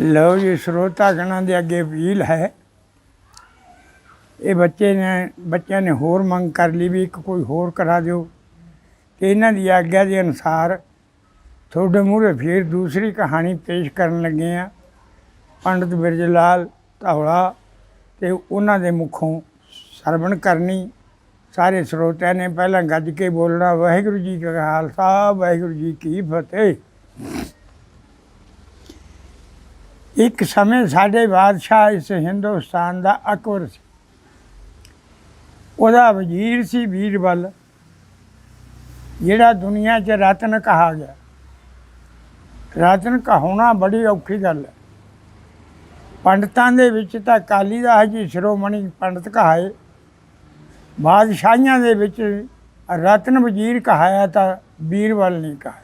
ਲਓ ਜੀ, ਸਰੋਤਾ ਗਣਾਂ ਦੇ ਅੱਗੇ ਅਪੀਲ ਹੈ। ਇਹ ਬੱਚੇ ਨੇ, ਬੱਚਿਆਂ ਨੇ ਹੋਰ ਮੰਗ ਕਰ ਲਈ ਵੀ ਇੱਕ ਕੋਈ ਹੋਰ ਕਰਾ ਦਿਓ। ਤੇ ਇਹਨਾਂ ਦੀ ਆਗਿਆ ਦੇ ਅਨੁਸਾਰ ਤੁਹਾਡੇ ਮੂਹਰੇ ਫਿਰ ਦੂਸਰੀ ਕਹਾਣੀ ਪੇਸ਼ ਕਰਨ ਲੱਗੇ ਆ ਪੰਡਤ ਬਿਰਜ ਲਾਲ ਧੌਲਾ ਤੇ ਉਹਨਾਂ ਦੇ ਮੁਖੋਂ ਸਰਵਣ ਕਰਨੀ। ਸਾਰੇ ਸਰੋਤਿਆਂ ਨੇ ਪਹਿਲਾਂ ਗੱਜ ਕੇ ਬੋਲਣਾ, ਵਾਹਿਗੁਰੂ ਜੀ ਕਾ ਖਾਲਸਾ, ਵਾਹਿਗੁਰੂ ਜੀ ਕੀ ਫਤਿਹ। ਇੱਕ ਸਮੇਂ ਸਾਡੇ ਬਾਦਸ਼ਾਹ ਇਸ ਹਿੰਦੁਸਤਾਨ ਦਾ ਅਕਬਰ ਸੀ। ਉਹਦਾ ਵਜ਼ੀਰ ਸੀ ਵੀਰਬਲ ਜਿਹੜਾ ਦੁਨੀਆ 'ਚ ਰਤਨ ਕਹਾ ਗਿਆ। ਰਤਨ ਕਹਾਉਣਾ ਬੜੀ ਔਖੀ ਗੱਲ ਹੈ। ਪੰਡਤਾਂ ਦੇ ਵਿੱਚ ਤਾਂ ਕਾਲੀਦਾਸ ਜੀ ਸ਼੍ਰੋਮਣੀ ਪੰਡਤ ਕਹਾਏ। ਬਾਦਸ਼ਾਹੀਆਂ ਦੇ ਵਿੱਚ ਰਤਨ ਵਜ਼ੀਰ ਕਹਾਇਆ ਤਾਂ ਵੀਰਬਲ ਨਹੀਂ ਕਹਾ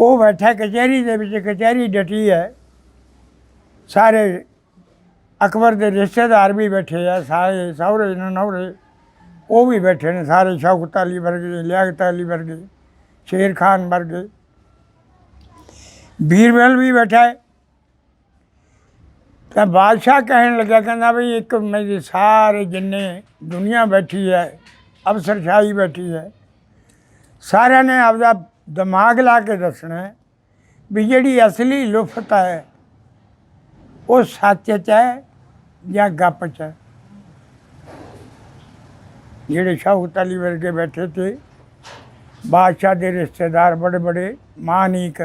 ਉਹ ਬੈਠਾ ਕਚਹਿਰੀ ਦੇ ਵਿੱਚ, ਕਚਹਿਰੀ ਡਟੀ ਹੈ। ਸਾਰੇ ਅਕਬਰ ਦੇ ਰਿਸ਼ਤੇਦਾਰ ਵੀ ਬੈਠੇ ਆ, ਸਾਰੇ ਸਹੁਰੇ ਨੇ ਉਹ ਵੀ ਬੈਠੇ ਨੇ, ਸਾਰੇ ਸ਼ੌਕਤ ਅਲੀ ਵਰਗੇ ਲਿਆਕਤ ਅਲੀ ਵਰਗੇ, ਸ਼ੇਰ ਖਾਨ ਵਰਗੇ। ਬੀਰਬਲ ਵੀ ਬੈਠਾ ਹੈ। ਤਾਂ ਬਾਦਸ਼ਾਹ ਕਹਿਣ ਲੱਗਾ ਕਹਿੰਦਾ ਵੀ ਇੱਕ ਮੇਰੀ ਸਾਰੇ ਜਿੰਨੇ ਦੁਨੀਆ ਬੈਠੀ ਹੈ, ਅਫਸਰਸ਼ਾਹੀ ਬੈਠੀ ਹੈ, ਸਾਰਿਆਂ ਨੇ ਆਪਦਾ ਦਿਮਾਗ ਲਾ ਕੇ ਦੱਸਣਾ ਵੀ ਜਿਹੜੀ ਅਸਲੀ ਲੁਫਤ ਹੈ, ਉਹ ਸੱਚ 'ਚ ਹੈ ਜਾਂ ਗੱਪ 'ਚ ਹੈ। ਜਿਹੜੇ ਸ਼ਾਹੂਤ ਅਲੀ ਵਰਗੇ ਬੈਠੇ ਤੇ ਬਾਦਸ਼ਾਹ ਦੇ ਰਿਸ਼ਤੇਦਾਰ ਬੜੇ ਬੜੇ ਮਾਨੀਕ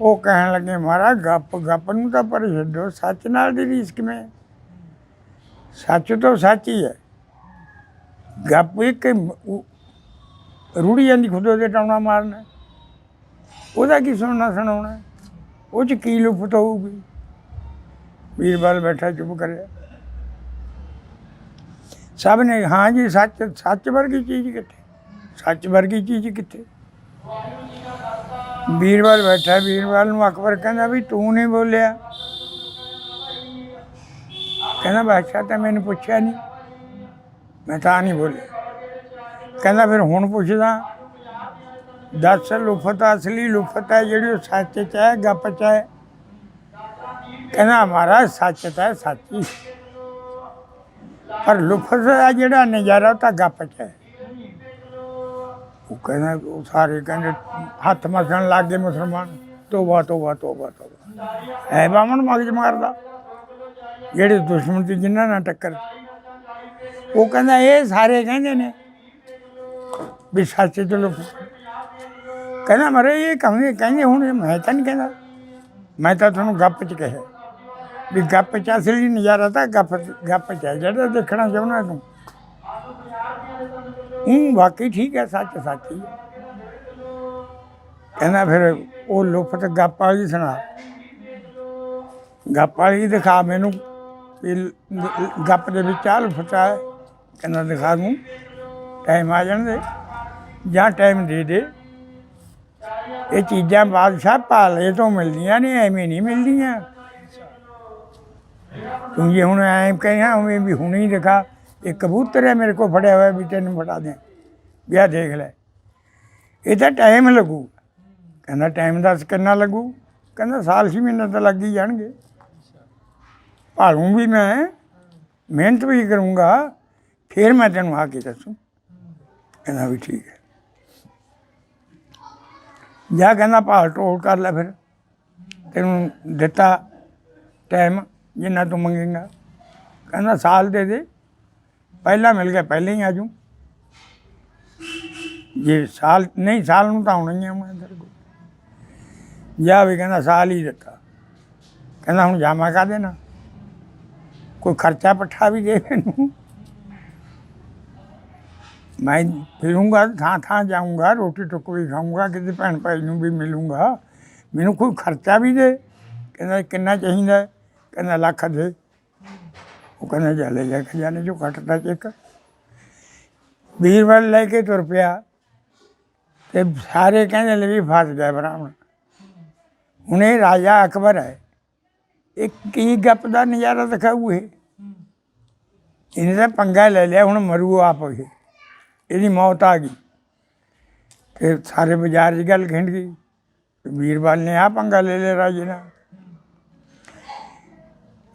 ਉਹ ਕਹਿਣ ਲੱਗੇ ਮਾਰਾ ਗੱਪ ਗੱਪ ਨੂੰ ਤਾਂ ਪਰ ਛੱਡੋ ਸੱਚ ਨਾਲ ਦੀ ਰੀਸ ਕਿਵੇਂ ਸੱਚ ਤਾਂ ਸੱਚ ਹੀ ਹੈ। ਗੱਪ ਇੱਕ ਰੂੜੀ ਜਾਂਦੀ ਖੁਦ ਉਹਦੇ ਟਾਉਣਾ ਮਾਰਨਾ। ਉਹਦਾ ਕੀ ਸੁਣਨਾ ਸੁਣਾਉਣਾ? ਉਹ ਚ ਕੀ ਲੁਫਤ ਹੋਊਗੀ? ਵੀਰਵਾਲ ਬੈਠਾ ਚੁੱਪ ਕਰਿਆ। ਸਭ ਨੇ, ਹਾਂ ਜੀ, ਸੱਚ ਸੱਚ ਵਰਗੀ ਚੀਜ਼ ਕਿੱਥੇ? ਸੱਚ ਵਰਗੀ ਚੀਜ਼ ਕਿੱਥੇ? ਵੀਰਵਾਲ ਬੈਠਾ ਵੀਰਵਾਲ ਨੂੰ ਅਕਬਰ ਕਹਿੰਦਾ ਵੀ ਤੂੰ ਨਹੀਂ ਬੋਲਿਆ। ਕਹਿੰਦਾ, ਬਾਦਸ਼ਾਹ ਤਾਂ ਮੈਨੂੰ ਪੁੱਛਿਆ ਨਹੀਂ। ਮੈਂ ਤਾਂ ਨਹੀਂ ਬੋਲਿਆ। ਕਹਿੰਦਾ ਫਿਰ ਹੁਣ ਪੁੱਛਦਾ, ਦੱਸ ਲੁਫਤ, ਅਸਲੀ ਲੁਫਤ ਹੈ ਜਿਹੜੀ ਉਹ ਸੱਚ ਚ ਹੈ, ਗੱਪ ਚ ਹੈ? ਕਹਿੰਦਾ ਹਮਾਰਾ ਸੱਚ ਤਾਂ ਹੈ, ਸੱਚ ਹੀ। ਪਰ ਲੁਫਤ ਦਾ ਜਿਹੜਾ ਨਜ਼ਾਰਾ ਤਾਂ ਗੱਪ ਚ ਹੈ। ਉਹ ਕਹਿੰਦਾ, ਉਹ ਸਾਰੇ ਕਹਿੰਦੇ, ਹੱਥ ਮਸਣ ਲੱਗ ਗਏ ਮੁਸਲਮਾਨ। ਤੋਬਾ ਤੋਬਾ ਤੋਬਾ ਤੋਬਾ। ਐ ਬਾਮਣ ਮਗਜ ਮਾਰਦਾ। ਜਿਹੜੇ ਦੁਸ਼ਮਣ ਦੀ ਜਿਨ੍ਹਾਂ ਨਾਲ ਟੱਕਰ ਉਹ ਕਹਿੰਦਾ, ਇਹ ਸਾਰੇ ਕਹਿੰਦੇ ਨੇ ਵੀ ਸੱਚ ਚ ਲੁਕ ਕਹਿੰਦਾ ਮਰੇ, ਇਹ ਕਹਿੰਦੇ ਕਹਿੰਦੇ ਹੁਣ ਮੈਂ ਤਾਂ ਨਹੀਂ ਕਹਿੰਦਾ। ਮੈਂ ਤਾਂ ਤੁਹਾਨੂੰ ਗੱਪ ਚ ਕਿਹਾ। ਵੀ ਗੱਪ ਚ ਅਸਲੀ ਨਜ਼ਾਰਾ ਤਾਂ ਗੱਪ ਗੱਪ ਚ ਹੈ ਜਿਹੜਾ ਦੇਖਣਾ ਚਾਹੁੰਦਾ ਤੂੰ। ਹੂੰ, ਵਾਕਈ ਠੀਕ ਹੈ, ਸੱਚ ਸੱਚ ਹੀ ਕਹਿੰਦਾ ਫਿਰ ਉਹ ਲੁਫਤ ਗੱਪ ਵਾਲੀ ਸੁਣਾ। ਗੱਪ ਵਾਲੀ ਦਿਖਾ ਮੈਨੂੰ ਗੱਪ ਦੇ ਵਿੱਚ ਆ ਲੁਫਤ ਆ ਕਹਿੰਦਾ ਦਿਖਾ ਦੂੰ। ਟਾਈਮ ਆ ਜਾਣ ਦੇ। ਜਾਂ ਟਾਈਮ ਦੇ ਦੇ। ਇਹ ਚੀਜ਼ਾਂ ਬਾਦਸ਼ਾਹ ਭਾਲੇ ਤੋਂ ਮਿਲਦੀਆਂ ਨੇ, ਐਵੇਂ ਨਹੀਂ ਮਿਲਦੀਆਂ। ਤੂੰ ਜੇ ਹੁਣ ਐਂ ਕਹਿਆ ਉਵੇਂ ਵੀ ਹੁਣੀ ਦਿਖਾ, ਇਹ ਕਬੂਤਰ ਹੈ ਮੇਰੇ ਕੋਲ ਫੜਿਆ ਹੋਇਆ ਵੀ ਤੈਨੂੰ ਫੜਾ ਦਿਆਂ। ਵਿਆਹ ਦੇਖ ਲੈ। ਇਹ ਤਾਂ ਟਾਈਮ ਲੱਗੂ। ਕਹਿੰਦਾ ਟਾਈਮ ਦੱਸ ਕਿੰਨਾ ਲੱਗੂ? ਕਹਿੰਦਾ ਸਾਲ ਛੇ ਮਹੀਨੇ ਤਾਂ ਲੱਗ ਹੀ ਜਾਣਗੇ। ਭਾਲੂ ਵੀ ਮੈਂ, ਮਿਹਨਤ ਵੀ ਕਰੂੰਗਾ, ਫਿਰ ਮੈਂ ਤੈਨੂੰ ਆ ਕੇ ਦੱਸੂ। ਕਹਿੰਦਾ ਵੀ ਠੀਕ ਹੈ। ਜਾਂ ਕਹਿੰਦਾ ਭਾਲ ਟੋਲ ਕਰ ਲੈ ਫਿਰ। ਤੈਨੂੰ ਦਿੱਤਾ ਟਾਈਮ ਜਿੰਨਾ ਤੂੰ ਮੰਗੇਗਾ। ਕਹਿੰਦਾ ਸਾਲ ਦੇ ਦੇ। ਪਹਿਲਾਂ ਮਿਲ ਗਿਆ, ਪਹਿਲਾਂ ਹੀ ਆ ਜੂ ਜੇ ਸਾਲ, ਨਹੀਂ, ਸਾਲ ਨੂੰ ਤਾਂ ਆਉਣਾ ਹੀ ਆ ਮੈਂ ਇੱਧਰ ਕੋਲ। ਜਾ ਵੀ ਕਹਿੰਦਾ ਸਾਲ ਹੀ ਦਿੱਤਾ। ਕਹਿੰਦਾ ਹੁਣ ਜਾਮਾ ਕਾ ਦੇਣਾ ਕੋਈ ਖਰਚਾ ਪੱਠਾ ਵੀ ਦੇ ਮੈਨੂੰ? ਮੈਂ ਫਿਰੂੰਗਾ, ਥਾਂ ਥਾਂ ਜਾਊਂਗਾ, ਰੋਟੀ ਟੁੱਕ ਵੀ ਖਾਊਂਗਾ, ਕਿਸੇ ਭੈਣ ਭਾਈ ਨੂੰ ਵੀ ਮਿਲੂੰਗਾ। ਮੈਨੂੰ ਕੋਈ ਖਰਚਾ ਵੀ ਦੇ, ਕਹਿੰਦਾ ਕਿੰਨਾ ਚਾਹੀਦਾ? ਕਹਿੰਦਾ ਲੱਖ ਦੇ। ਉਹ ਕਹਿੰਦਾ ਜਾ ਲੈ ਜਾ ਖਜ਼ਾਨੇ ਚੋਂ ਕੱਟਦਾ ਚੈੱਕ। ਵੀਰਵਾਲ ਲੈ ਕੇ ਤੁਰ ਪਿਆ। ਤੇ ਸਾਰੇ ਕਹਿੰਦੇ ਲੈ ਵੀ ਫਸ ਗਿਆ ਬ੍ਰਾਹਮਣ। ਹੁਣ ਇਹ ਰਾਜਾ ਅਕਬਰ ਹੈ। ਇਹ ਕੀ ਗੱਪ ਦਾ ਨਜ਼ਾਰਾ ਦਿਖਾਊ ਇਹ? ਇਹਨੇ ਤਾਂ ਪੰਗਾ ਲੈ ਲਿਆ, ਹੁਣ ਮਰੂ ਆਪ ਇਹ ਇਹਦੀ ਮੌਤ ਆ ਗਈ। ਤੇ ਸਾਰੇ ਬਾਜ਼ਾਰ 'ਚ ਗੱਲ ਖਿੰਡ ਗਈ ਵੀਰਵਾਲ ਨੇ ਆ ਪੰਗਾ ਲੈ ਲਿਆ ਰਾਜੇ ਨਾਲ।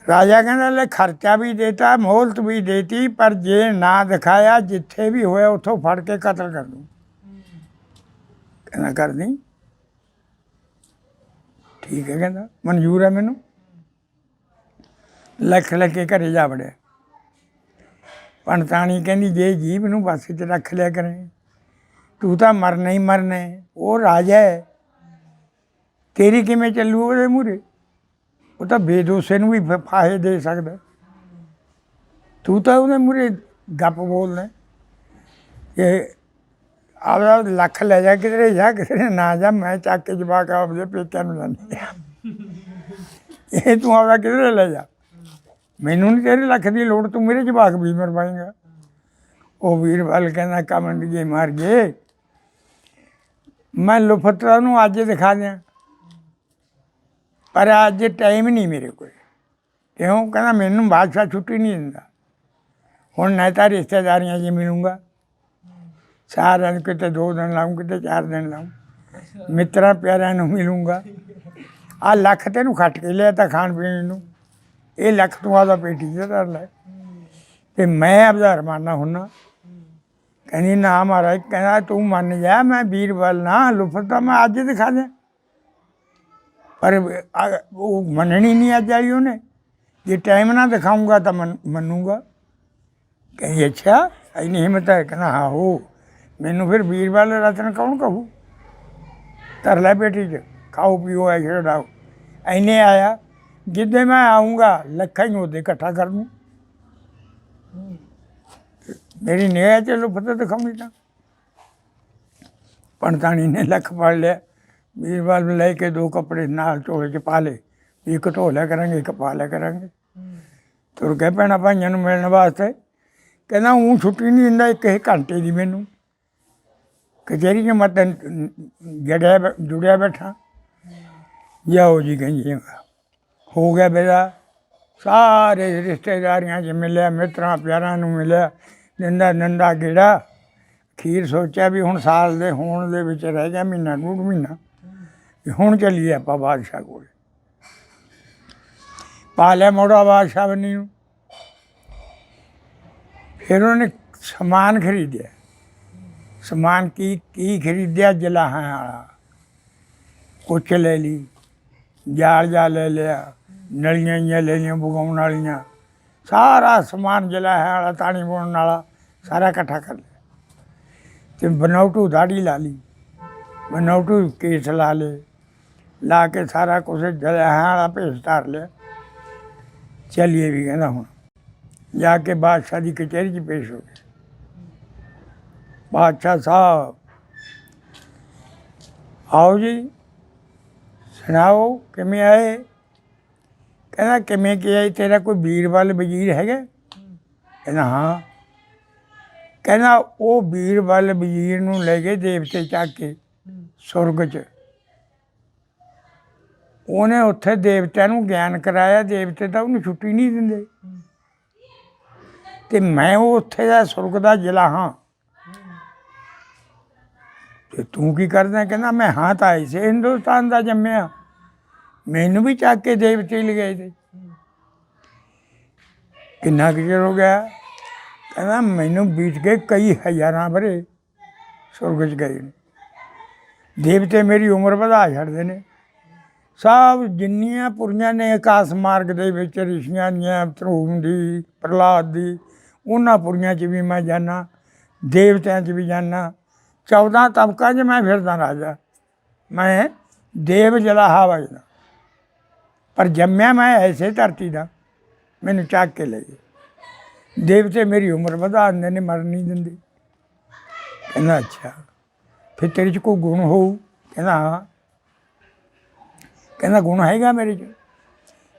ਰਾਜਾ ਕਹਿੰਦਾ, ਲੈ ਖਰਚਾ ਵੀ ਦੇਤਾ, ਮੋਹਲਤ ਵੀ ਦੇਤੀ, ਪਰ ਜੇ ਨਾ ਦਿਖਾਇਆ, ਜਿੱਥੇ ਵੀ ਹੋਇਆ, ਉੱਥੋਂ ਫੜ ਕੇ ਕਤਲ ਕਰ ਦੂੰ ਕਹਿੰਦਾ ਕਰਦੀ ਠੀਕ ਹੈ ਕਹਿੰਦਾ, ਮਨਜ਼ੂਰ ਹੈ ਮੈਨੂੰ। ਲੱਖ ਲੈ ਕੇ ਘਰੇ ਜਾ ਵੜਿਆ। ਪੰਡਤਾਣੀ ਕਹਿੰਦੀ ਜੇ ਜੀਵ ਨੂੰ ਬਸ 'ਚ ਰੱਖ ਲਿਆ ਕਰੇ ਤੂੰ ਤਾਂ ਮਰਨਾ ਹੀ ਮਰਨਾ ਉਹ ਰਾਜਾ ਹੈ ਤੇਰੀ ਕਿਵੇਂ ਚੱਲੂ ਉਹਦੇ ਮੂਹਰੇ ਉਹ ਤਾਂ ਬੇਦੋਸੇ ਨੂੰ ਵੀ ਫਾਹੇ ਦੇ ਸਕਦਾ ਤੂੰ ਤਾਂ ਉਹਦੇ ਮੂਹਰੇ ਗੱਪ ਬੋਲਦਾ ਇਹ ਆਪਦਾ ਲੱਖ ਲੈ ਜਾ ਕਿਧਰੇ ਜਾ ਕਿਧਰੇ ਨਾ ਜਾ ਮੈਂ ਚੱਕ ਕੇ ਜਵਾ ਕੇ ਆਪਦੇ ਪੇਕਿਆਂ ਨੂੰ ਜਾਂਦੀ ਇਹ ਤੂੰ ਆਪਦਾ ਕਿਧਰੇ ਲੈ ਜਾ ਮੈਨੂੰ ਨਹੀਂ ਤੇਰੇ ਲੱਖ ਦੀ ਲੋੜ, ਤੂੰ ਮੇਰੇ ਜਵਾਕ ਵੀ ਮਰਵਾਏਗਾ ਉਹ ਵੀਰਵਾਲ ਕਹਿੰਦਾ ਕਮੰਡ ਜੇ ਮਾਰ ਗਏ। ਮੈਂ ਲੁਫਤਰਾ ਨੂੰ ਅੱਜ ਦਿਖਾ ਦਿਆਂ। ਪਰ ਅੱਜ ਟਾਈਮ ਨਹੀਂ ਮੇਰੇ ਕੋਲ। ਕਿਉਂ? ਕਹਿੰਦਾ, ਮੈਨੂੰ ਬਾਦਸ਼ਾਹ ਛੁੱਟੀ ਨਹੀਂ ਦਿੰਦਾ। ਹੁਣ ਨਾ ਤਾਂ ਰਿਸ਼ਤੇਦਾਰੀਆਂ 'ਚ ਮਿਲੂੰਗਾ। ਸਾਰਿਆਂ ਨੂੰ ਕਿਤੇ ਦੋ ਦਿਨ ਲਾਉਂ ਕਿਤੇ ਚਾਰ ਦਿਨ ਲਾਉਂ ਮਿੱਤਰਾਂ ਪਿਆਰਿਆਂ ਨੂੰ ਮਿਲੂੰਗਾ। ਆ ਲੱਖ ਤੈਨੂੰ ਖੱਟ ਕੇ ਲਿਆ ਤਾਂ ਖਾਣ ਪੀਣ ਨੂੰ। ਇਹ ਲੱਖ ਤੂੰ ਆਦਾ ਪੇਟੀ 'ਚ ਧਰ ਲੈ। ਤੇ ਮੈਂ ਆਪਦਾ ਰਮਾਨਾ ਹੁੰਨਾ। ਕਹਿੰਦੀ, ਨਾ ਮਹਾਰਾਜ, ਕਹਿੰਦਾ, ਤੂੰ ਮੰਨ ਜਾ, ਮੈਂ ਵੀਰਬਲ ਨਾ, ਲੁਫਤਾ ਮੈਂ ਅੱਜ ਦਿਖਾ ਦਿਆਂ। ਪਰ ਉਹ ਮੰਨਣੀ ਨਹੀਂ ਅੱਜ ਆਈ ਉਹਨੇ। ਜੇ ਟਾਈਮ ਨਾ ਦਿਖਾਊਂਗਾ ਤਾਂ ਮੰਨ- ਮੰਨੂਗਾ। ਕਹਿੰਦੀ, ਅੱਛਾ, ਇੰਨੀ ਹਿੰਮਤ ਹੈ, ਕਹਿੰਦਾ ਹਾਂ ਹੋ ਮੈਨੂੰ ਫਿਰ ਵੀਰਵਾਲ ਰਤਨ ਕੌਣ ਕਹੂ? ਧਰ ਲੈ ਬੇਟੀ ਚ, ਖਾਓ, ਪੀਓ, ਐ ਛੜਾਓ ਐਨੇ ਆਇਆ ਜਿੱਦੇ ਮੈਂ ਆਉਂਗਾ, ਲੱਖਾਂ ਹੀ ਉਹਦੇ ਇਕੱਠਾ ਕਰ ਦੂੰ। ਮੇਰੀ ਨਿਗਾਹ ਚ ਲੁਫਤ ਦਿਖਾਉਣੀ ਤਾਂ। ਪੰਡਤਾਣੀ ਨੇ ਲੱਖ ਪੜ ਲਿਆ। ਵੀਰਵਾਲ ਨੂੰ ਲੈ ਕੇ ਦੋ ਕੱਪੜੇ ਨਾਲ ਝੋਲੇ ਚ ਪਾ ਲਏ। ਵੀ ਇੱਕ ਢੋ ਲਿਆ ਕਰਾਂਗੇ, ਇੱਕ ਪਾ ਲਿਆ ਕਰਾਂਗੇ। ਤੁਰ ਕੇ ਭੈਣਾਂ ਭਾਈਆਂ ਨੂੰ ਮਿਲਣ ਵਾਸਤੇ। ਕਹਿੰਦਾ ਉਹ ਛੁੱਟੀ ਨਹੀਂ ਦਿੰਦਾ, ਇੱਕ ਇੱਕ ਘੰਟੇ ਦੀ ਮੈਨੂੰ। ਕਚਹਿਰੀ 'ਚ ਮੈਂ ਜੜਿਆ ਜੁੜਿਆ ਬੈਠਾ। ਜਾਓ ਜੀ ਕਹਿੰਦੀ ਹੋ ਗਿਆ ਬੇਦਾ ਸਾਰੇ ਰਿਸ਼ਤੇਦਾਰੀਆਂ 'ਚ ਮਿਲਿਆ, ਮਿੱਤਰਾਂ ਪਿਆਰਾਂ ਨੂੰ ਮਿਲਿਆ, ਨੰਦਾ ਨੰਦਾ ਗੇੜਾ। ਖੀਰ ਸੋਚਿਆ ਵੀ ਹੁਣ ਸਾਲ ਦੇ ਹੋਣ ਦੇ ਵਿੱਚ ਰਹਿ ਗਿਆ ਮਹੀਨਾ, ਡੂਢ ਮਹੀਨਾ। ਵੀ ਹੁਣ ਚੱਲੀਏ ਆਪਾਂ ਬਾਦਸ਼ਾਹ ਕੋਲ। ਪਾ ਲਿਆ ਮੋੜਾ ਬਾਦਸ਼ਾਹ ਬਣੀ ਨੂੰ। ਫਿਰ ਉਹਨੇ ਸਮਾਨ ਖਰੀਦਿਆ। ਸਮਾਨ ਕੀ ਕੀ ਖਰੀਦਿਆ? ਜਲਾਹਾਂ ਵਾਲਾ। ਕੁਛ ਲੈ ਲਈ ਜਾਲ ਜਾ ਲੈ ਲਿਆ। ਨਲੀਆਂ ਜਿਹੀਆਂ ਲੈ ਲਈਆਂ, ਬੁਗਾਉਣ ਵਾਲੀਆਂ। ਸਾਰਾ ਸਮਾਨ ਜਲਾਹਾਂ ਵਾਲਾ, ਤਾਣੀ ਬੁਣਨ ਵਾਲਾ, ਸਾਰਾ ਇਕੱਠਾ ਕਰ ਲਿਆ। ਤੇ ਬਨੌਟੂ ਦਾੜੀ ਲਾ ਲਈ। ਬਨੌਟੂ ਕੇਸ ਲਾ ਲਏ। ਲਾ ਕੇ ਸਾਰਾ ਕੁਝ ਜਲਾਹਾਂ ਵਾਲਾ ਭੇਸ ਧਾਰ ਲਿਆ। ਚਲਿਏ ਵੀ ਕਹਿੰਦਾ ਹੁਣ। ਜਾ ਕੇ ਬਾਦਸ਼ਾਹ ਦੀ ਕਚਹਿਰੀ 'ਚ ਪੇਸ਼ ਹੋ ਗਏ ਬਾਦਸ਼ਾਹ ਸਾਹਿਬ, ਆਓ ਜੀ, ਸੁਣਾਓ, ਕਿਵੇਂ ਆਏ? ਕਹਿੰਦਾ, ਕਿਵੇਂ ਕੀ ਆਈ ਤੇਰਾ ਕੋਈ ਵੀਰਬਲ ਵਜ਼ੀਰ ਹੈਗਾ? ਕਹਿੰਦਾ, ਹਾਂ। ਕਹਿੰਦਾ, ਉਹ ਵੀਰਬਲ ਵਜ਼ੀਰ ਨੂੰ ਲੈ ਗਏ ਦੇਵਤੇ ਚੱਕ ਕੇ ਸੁਰਗ 'ਚ। ਉਹਨੇ ਉੱਥੇ ਦੇਵਤਿਆਂ ਨੂੰ ਗਿਆਨ ਕਰਾਇਆ, ਦੇਵਤੇ ਤਾਂ ਉਹਨੂੰ ਛੁੱਟੀ ਨਹੀਂ ਦਿੰਦੇ। ਤੇ ਮੈਂ ਉਹ ਉੱਥੇ ਦਾ ਸੁਰਗ ਦਾ ਜ਼ਿਲ੍ਹਾ ਹਾਂ। ਤੇ ਤੂੰ ਕੀ ਕਰਦਾ? ਕਹਿੰਦਾ, ਮੈਂ ਹਾਂ ਤਾਂ ਇਸੇ ਹਿੰਦੁਸਤਾਨ ਦਾ ਜੰਮਿਆ। ਮੈਨੂੰ ਵੀ ਚੱਕ ਕੇ ਦੇਵਤੇ ਹੀ ਲਗਾਏ ਤੇ ਕਿੰਨਾ ਕੁ ਚਿਰ ਹੋ ਗਿਆ? ਕਹਿੰਦਾ, ਮੈਨੂੰ ਬੀਤ ਕੇ ਕਈ ਹਜ਼ਾਰਾਂ ਬਰੇ ਸੁਰਗ 'ਚ ਗਏ ਨੇ। ਦੇਵਤੇ ਮੇਰੀ ਉਮਰ ਵਧਾ ਛੱਡਦੇ ਨੇ। ਸਭ ਜਿੰਨੀਆਂ ਪੁਰੀਆਂ ਨੇ ਆਕਾਸ਼ ਮਾਰਗ ਦੇ ਵਿੱਚ, ਰਿਸ਼ੀਆਂ ਦੀਆਂ ਧਰੂਮ ਦੀ, ਪ੍ਰਹਲਾਦ ਦੀ, ਉਹਨਾਂ ਪੁਰੀਆਂ 'ਚ ਵੀ ਮੈਂ ਜਾਣਾ ਦੇਵਤਿਆਂ 'ਚ ਵੀ ਜਾਣਾ 14 ਤਬਕਾ 'ਚ ਮੈਂ ਫਿਰਦਾ ਰਾਜਾ। ਮੈਂ ਦੇਵ ਜਲਾਹਾ ਵਜਦਾ। ਪਰ ਜੰਮਿਆ ਮੈਂ ਐਸੇ ਧਰਤੀ ਦਾ, ਮੈਨੂੰ ਚੱਕ ਕੇ ਲੈ ਗਏ। ਦੇਵਤੇ ਮੇਰੀ ਉਮਰ ਵਧਾ ਦਿੰਦੇ ਨੇ, ਮਰਨ ਨਹੀਂ ਦਿੰਦੇ। ਕਹਿੰਦਾ, ਅੱਛਾ, ਫਿਰ ਤੇਰੇ 'ਚ ਕੋਈ ਗੁਣ ਹੋਊ? ਕਹਿੰਦਾ, ਹਾਂ। ਕਹਿੰਦਾ, ਗੁਣ ਹੈਗਾ ਮੇਰੇ 'ਚ।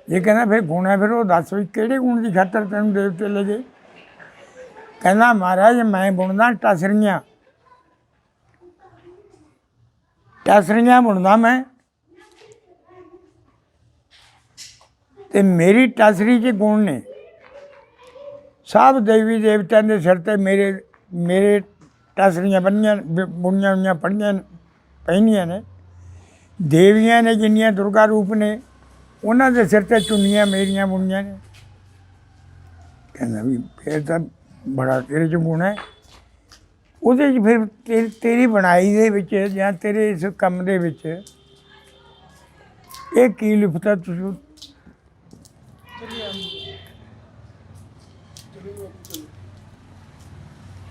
ਜੇ ਕਹਿੰਦਾ, ਫਿਰ ਗੁਣ ਹੈ, ਫਿਰ ਉਹ ਦੱਸ ਵੀ ਕਿਹੜੇ ਗੁਣ ਦੀ ਖਾਤਰ ਤੈਨੂੰ ਦੇਵਤੇ ਲੈ ਗਏ? ਕਹਿੰਦਾ, ਮਹਾਰਾਜ, ਮੈਂ ਬੁਣਦਾ ਟਸਰੀਆਂ। ਟਸਰੀਆਂ ਬੁਣਦਾ ਮੈਂ। ਤੇ ਮੇਰੀ ਟਸਰੀ 'ਚ ਗੁਣ ਨੇ। ਸਭ ਦੇਵੀ ਦੇਵਤਿਆਂ ਦੇ ਸਿਰ ਤੇ ਮੇਰੇ ਮੇਰੇ ਟਸਰੀਆਂ ਬੰਨੀਆਂ ਬੁਣੀਆਂ ਹੋਈਆਂ ਪੜੀਆਂ ਪਹਿਨੀਆਂ ਨੇ। ਦੇਵੀਆਂ ਨੇ ਜਿੰਨੀਆਂ ਦੁਰਗਾ ਰੂਪ ਨੇ, ਉਹਨਾਂ ਦੇ ਸਿਰ ਤੇ ਚੁੰਨੀਆਂ ਮੇਰੀਆਂ ਬੁਣੀਆਂ ਨੇ। ਕਹਿੰਦਾ ਵੀ ਫਿਰ ਤਾਂ ਬੜਾ ਤੇਰੇ ਚ ਗੁਣ ਹੈ। ਉਹਦੇ ਚ ਫਿਰ ਤੇਰੀ ਬਣਾਈ ਦੇ ਵਿੱਚ ਜਾਂ ਤੇਰੇ ਇਸ ਕੰਮ ਦੇ ਵਿੱਚ ਇਹ ਕੀ ਲਿਖਤਾ ਤੁਸੀਂ?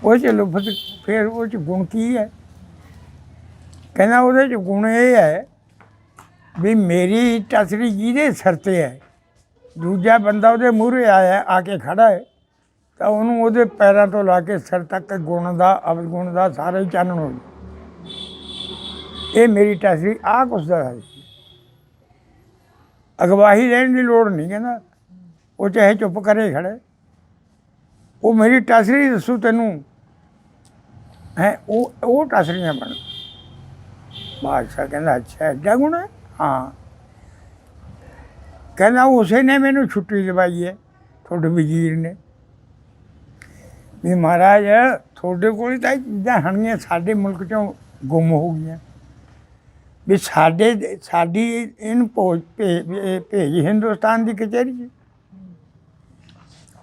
ਉਹ ਚ ਲੁਫਤ, ਫਿਰ ਉਹ ਚ ਗੁਣ ਕੀ ਹੈ? ਕਹਿੰਦਾ ਉਹਦੇ ਚ ਗੁਣ ਇਹ ਹੈ ਵੀ ਮੇਰੀ ਟਸਰੀ ਜਿਹਦੇ ਸਿਰ ਤੇ ਹੈ, ਦੂਜਾ ਬੰਦਾ ਉਹਦੇ ਮੂਹਰੇ ਆਇਆ, ਆ ਕੇ ਖੜਾ ਹੈ, ਤਾਂ ਉਹਨੂੰ ਉਹਦੇ ਪੈਰਾਂ ਤੋਂ ਲਾ ਕੇ ਸਿਰ ਤੱਕ ਗੁਣ ਦਾ, ਅਵਗੁਣ ਦਾ ਸਾਰਾ ਹੀ ਚਾਨਣ ਹੋ ਇਹ ਮੇਰੀ ਟਸਰੀ ਆ ਕੁਛ ਦਾ ਹੈ। ਅਗਵਾਹੀ ਲੈਣ ਦੀ ਲੋੜ ਨਹੀਂ, ਕਹਿੰਦਾ। ਉਹ ਚਾਹੇ ਚੁੱਪ ਕਰੇ ਖੜੇ। ਉਹ ਮੇਰੀ ਟਸਰੀ ਦੱਸੂ ਤੈਨੂੰ ਹੈ, ਉਹ ਉਹ ਟਸਰੀਆਂ ਬਣ। ਬਾਦਸ਼ਾਹ ਕਹਿੰਦਾ, ਅੱਛਾ ਐਡਾ ਗੁਣ? ਹੈ। ਹਾਂ ਕਹਿੰਦਾ, ਉਸੇ ਨੇ ਮੈਨੂੰ ਛੁੱਟੀ ਦਿਵਾਈ ਹੈ, ਤੁਹਾਡੇ ਵਜ਼ੀਰ ਨੇ। ਵੀ ਮਹਾਰਾਜ, ਤੁਹਾਡੇ ਕੋਲ ਤਾਂ ਇਹ ਚੀਜ਼ਾਂ ਹਣੀਆਂ ਸਾਡੇ ਮੁਲਕ ਚੋਂ ਗੁੰਮ ਹੋ ਗਈਆਂ। ਵੀ ਸਾਡੇ, ਸਾਡੀ ਇਹਨੂੰ ਭੋਜ ਭੇਜ ਭੇਜ ਹਿੰਦੁਸਤਾਨ ਦੀ ਕਚਹਿਰੀ 'ਚ।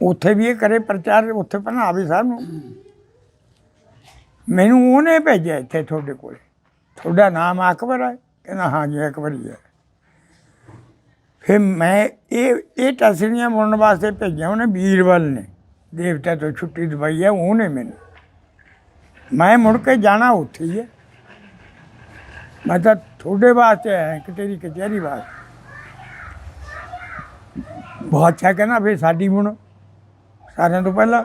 ਉੱਥੇ ਵੀ ਇਹ ਕਰੇ ਪ੍ਰਚਾਰ, ਉੱਥੇ ਬਣਾਵੇ ਸਾਹਿਬ ਨੂੰ ਮੈਨੂੰ ਉਹਨੇ ਭੇਜਿਆ ਇੱਥੇ ਤੁਹਾਡੇ ਕੋਲ। ਤੁਹਾਡਾ ਨਾਮ ਅਕਬਰ ਹੈ? ਕਹਿੰਦਾ, ਹਾਂ ਜੀ, ਅਕਬਰ ਹੀ ਹੈ। ਫਿਰ ਮੈਂ ਇਹ ਇਹ ਟਸਰੀਆਂ ਬੁਣਨ ਵਾਸਤੇ ਭੇਜਿਆ, ਉਹਨੇ ਵੀਰਵਾਲ ਨੇ। ਦੇਵਤਾ ਤੋਂ ਛੁੱਟੀ ਦਵਾਈ ਹੈ, ਉਹਨੇ ਮੈਨੂੰ। ਮੈਂ ਮੁੜ ਕੇ ਜਾਣਾ ਉੱਥੇ ਹੀ ਹੈ। ਮੈਂ ਤਾਂ ਤੁਹਾਡੇ ਵਾਸਤੇ ਆਇਆ ਕਿ ਤੇਰੀ ਕਚਹਿਰੀ ਵਾਸਤੇ। ਬਹੁਤ ਅੱਛਾ ਕਹਿੰਦਾ, ਫਿਰ ਸਾਡੀ ਬੁਣ। ਸਾਰਿਆਂ ਤੋਂ ਪਹਿਲਾਂ।